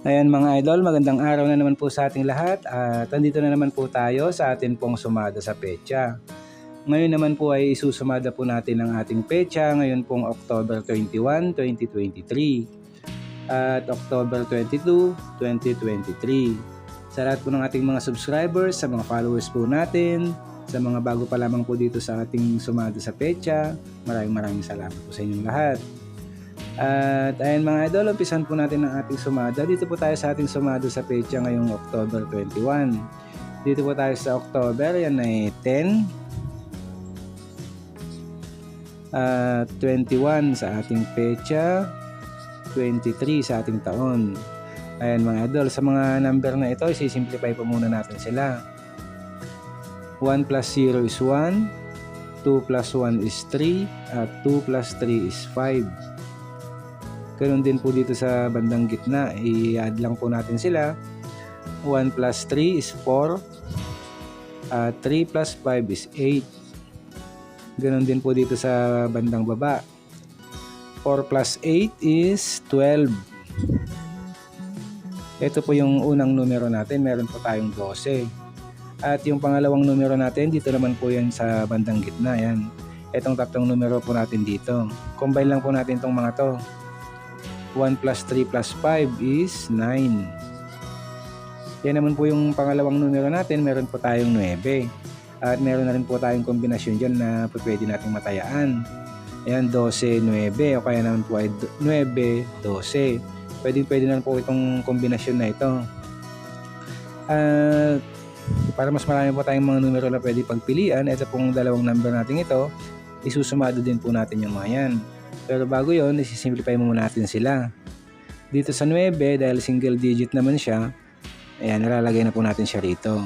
Ayan mga idol, magandang araw na naman po sa ating lahat at andito na naman po tayo sa atin pong sumada sa pecha. Ngayon naman po ay isusumada po natin ang ating pecha ngayon pong October 21, 2023 at October 22, 2023. Sa lahat po ng ating mga subscribers, sa mga followers po natin, sa mga bago pa lamang po dito sa ating sumada sa pecha, maraming maraming salamat po sa inyong lahat. At ayun mga idol, umpisan po natin ang ating sumada. Dito po tayo sa ating sumada sa pecha ngayong October 21. Dito po tayo sa October, yan ay 10. At 21 sa ating pecha. 23 sa ating taon. Ayan mga idol, sa mga number na ito, isisimplify po muna natin sila. 1 plus 0 is 1, 2 plus 1 is 3, at 2 plus 3 is 5. Ganun din po dito sa bandang gitna, i-add lang po natin sila. 1 plus 3 is 4. Uh, 3 plus 5 is 8. Ganun din po dito sa bandang baba. 4 plus 8 is 12. Ito po yung unang numero natin. Meron po tayong 12. At yung pangalawang numero natin, dito naman po yan sa bandang gitna. Yan. Itong tatlong numero po natin dito. Combine lang po natin itong mga to. 1 plus 3 plus 5 is 9. Yan naman po yung pangalawang numero natin. Meron po tayong 9. At meron na rin po tayong kombinasyon dyan na pwede nating matayaan. Ayan, 12, 9. O kaya naman po ay 9, 12. Pwede, pwede na po itong kombinasyon na ito. At para mas marami po tayong mga numero na pwede pagpilian, ito pong dalawang number natin ito, isusumado din po natin yung mga yan. Pero bago yon isi-simplify muna natin sila. Dito sa 9, dahil single digit naman siya, ayan, nalalagay na po natin siya rito.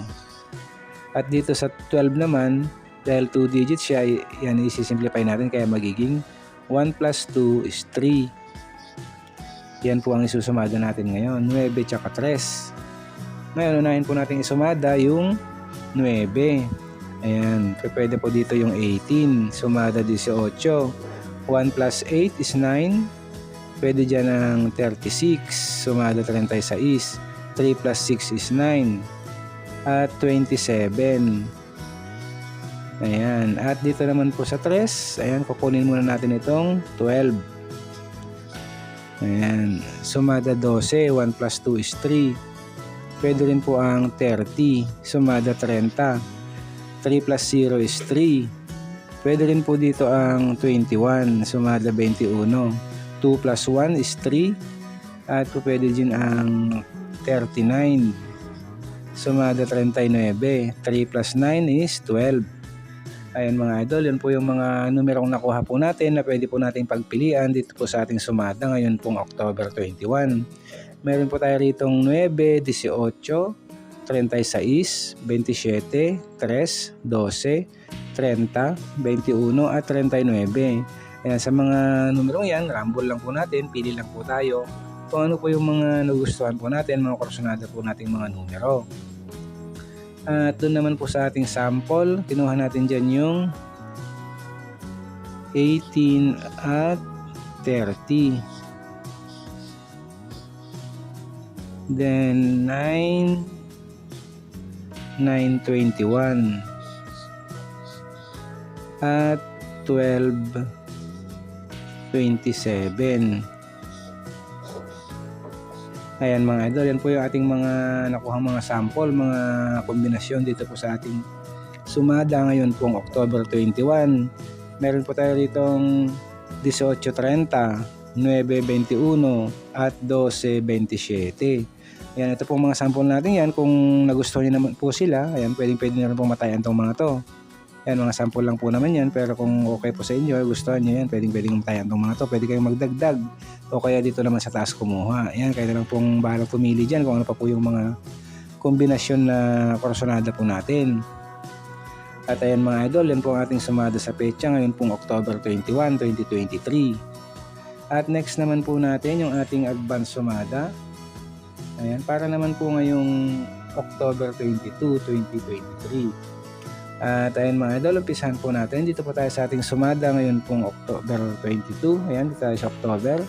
At dito sa 12 naman, dahil 2 digits siya, yan isi-simplify natin kaya magiging 1 plus 2 is 3. Yan po ang isusumada natin ngayon, 9 tsaka 3. Ngayon, unahin po natin isumada yung 9. Ayan, pwede po dito yung 18, sumada 18. 1 plus 8 is 9. Pwede dyan ng 36. Sumada 36. 3 plus 6 is 9. At 27. Ayan. At dito naman po sa 3. Ayan, kukunin muna natin itong 12. Ayan. Sumada 12. 1 plus 2 is 3. Pwede rin po ang 30. Sumada 30. 3 plus 0 is 3. Pwede rin po dito ang 21, sumada 21. 2 plus 1 is 3. At pwede din ang 39. Sumada 39. 3 plus 9 is 12. Ayan mga idol, yun po yung mga numerong nakuha po natin na pwede po nating pagpilian dito po sa ating sumada ngayon pong October 21. Meron po tayo ritong 9, 18, 36, 27, 3, 12, 30, 21 at 39. Ayan, sa mga numerong yan, rumble lang po natin, pili lang po tayo kung ano po yung mga nagustuhan po natin, mga kursunada po nating mga numero. At doon naman po sa ating sample, kinuha natin dyan yung 18 at 30. Then 9 921 at 12 27 Ayan mga idol, yan po yung ating mga nakuha mga sample, mga kombinasyon dito po sa ating sumada ngayon pong October 21. Meron po tayo ditong 18.30, 9.21 at 12.27. Ayan, ito pong mga sample natin yan. Kung nagustuhan niyo naman po sila, ayan, pwedeng pwede na rin pong matayan tong mga to. Ayan, mga sample lang po naman yan. Pero kung okay po sa inyo, gustuhan niyo yan, pwedeng pwedeng matayan tong mga to. Pwede kayong magdagdag o kaya dito naman sa taas kumuha. Ayan, kayo na lang pong bahalang pumili dyan kung ano pa po yung mga kombinasyon na korsonada po natin. At ayan mga idol, yan po ang ating sumada sa pecha ngayon pong October 21, 2023. At next naman po natin yung ating advance sumada. Ayan, para naman po ngayong October 22, 2023. At ayan mga idol, umpisahan po natin. Dito po tayo sa ating sumada ngayon pong October 22. Ayan, dito tayo sa October.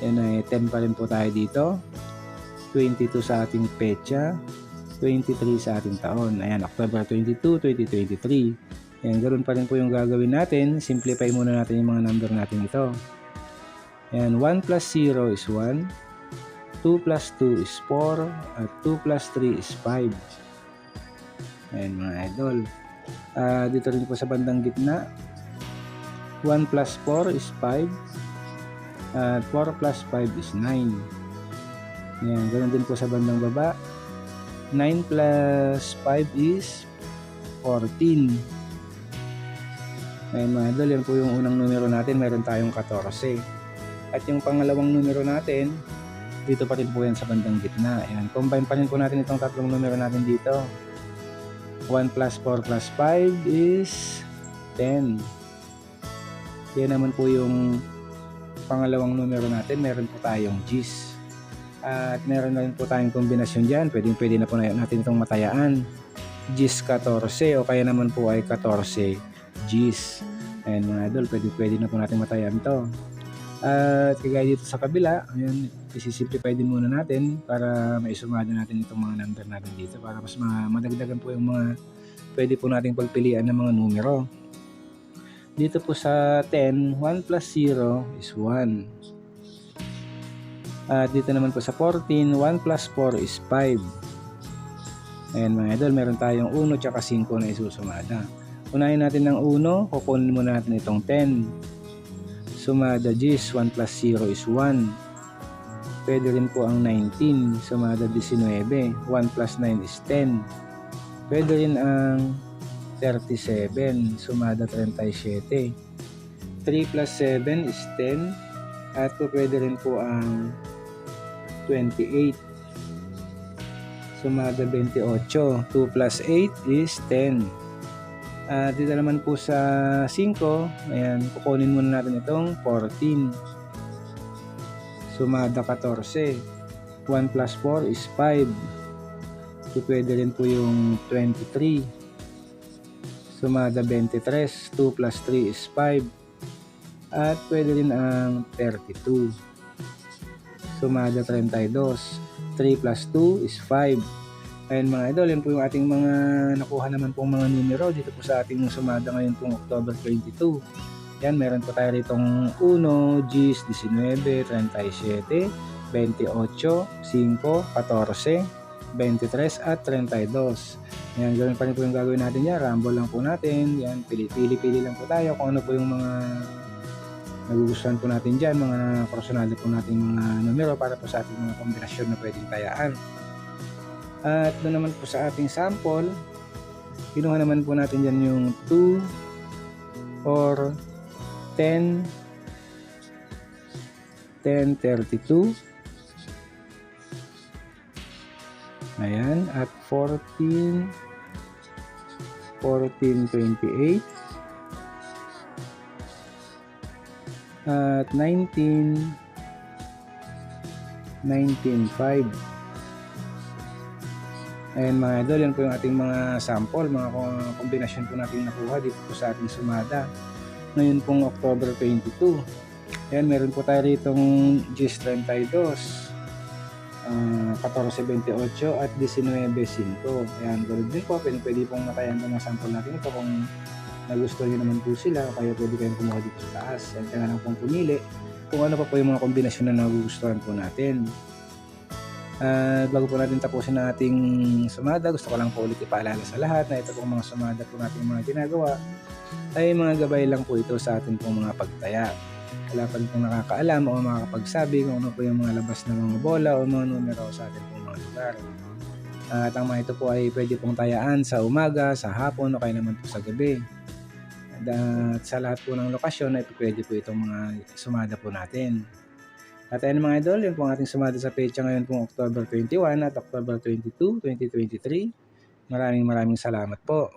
Ayan ay 10 pa rin po tayo dito. 22 sa ating petsa, 23 sa ating taon. Ayan, October 22, 2023. Ayan, ganoon pa rin po yung gagawin natin. Simplify muna natin yung mga number natin ito. Ayan, 1 plus 0 is 1. 2 plus 2 is 4. At 2 plus 3 is 5. Ayan mga idol. Ah, dito rin po sa bandang gitna. 1 plus 4 is 5. At 4 plus 5 is 9. Ayan, ganoon din po sa bandang baba. 9 plus 5 is 14. Ayan mga idol, yan po yung unang numero natin. Meron tayong 14. At yung pangalawang numero natin, dito pa rin po yan sa bandang gitna. Ayan, combine pa rin po natin itong tatlong numero natin dito. 1 plus 4 plus 5 is 10. Yan naman po yung pangalawang numero natin. Meron po tayong G's. At meron na rin po tayong kombinasyon dyan. Pwede, pwede na po na- natin itong matayaan. G's 14 o kaya naman po ay 14 G's. Ayan mga idol, pwede, pwede na po natin matayaan to. At kagaya dito sa kabila, ayan, isisimplify din muna natin para maisumada natin itong mga number natin dito para mas ma- madagdagan po yung mga pwede po nating pagpilian ng mga numero. Dito po sa 10, 1 plus 0 is 1. At dito naman po sa 14, 1 plus 4 is 5. Ayan mga idol, meron tayong 1 tsaka 5 na isusumada. Unahin natin ng 1, kukunin muna natin itong 10. Sumada G's, 1 plus 0 is 1. Pwede rin po ang 19. Sumada 19. 1 plus 9 is 10. Pwede rin ang 37. Sumada 37. 3 plus 7 is 10. At po pwede rin po ang 28. Sumada 28. 2 plus 8 is 10. At dito naman po sa 5, ayan, kukunin muna natin itong 14. Sumada 14. 1 plus 4 is 5. So, pwede rin po yung 23. Sumada 23. 2 plus 3 is 5. At pwede rin ang 32. Sumada 32. 3 plus 2 is 5. Ayan mga idol, yan po yung ating mga nakuha naman pong mga numero dito po sa ating sumada ngayon pong October 22. Yan, meron po tayo ritong 1, G's, 19, 37, 28, 5, 14, 23 at 32. Yan, gawin pa rin po yung gagawin natin yan. Rumble lang po natin. Yan, pili-pili lang po tayo kung ano po yung mga nagugustuhan po natin dyan, mga personal po natin mga numero para po sa ating mga kombinasyon na pwedeng tayaan. At doon naman po sa ating sample, kinuha naman po natin dyan yung 2 or 10, 10, 32. Ayan, at 14, 14, 28. At 19, 19, 5. Ayan mga idol, yan po yung ating mga sample, mga ko- kombinasyon po natin nakuha dito po sa ating sumada. Ngayon pong October 22. Ayan, meron po tayo ritong GIS 32, ah, 1428 at 19.5. Ayan, ganoon din po, pwede, pwede pong matayan ng mga sample natin ito kung nagustuhan nyo naman po sila, kaya pwede kayong kumuha dito sa taas. Ayan, kaya lang pong pumili kung ano pa po yung mga kombinasyon na nagugustuhan po natin. At bago po natin tapusin ang ating sumada, gusto ko lang po ulit ipaalala sa lahat na ito pong mga sumada po natin mga ginagawa ay mga gabay lang po ito sa atin pong mga pagtaya. Wala pa pong nakakaalam o makakapagsabi kung ano po yung mga labas ng mga bola o mga numero sa atin pong mga lugar. At ang mga ito po ay pwede pong tayaan sa umaga, sa hapon o kaya naman po sa gabi. At, at sa lahat po ng lokasyon ay pwede po itong mga sumada po natin. At ayun mga idol, yun po ang ating sumada sa pecha ngayon pong October 21 at October 22, 2023. Maraming maraming salamat po.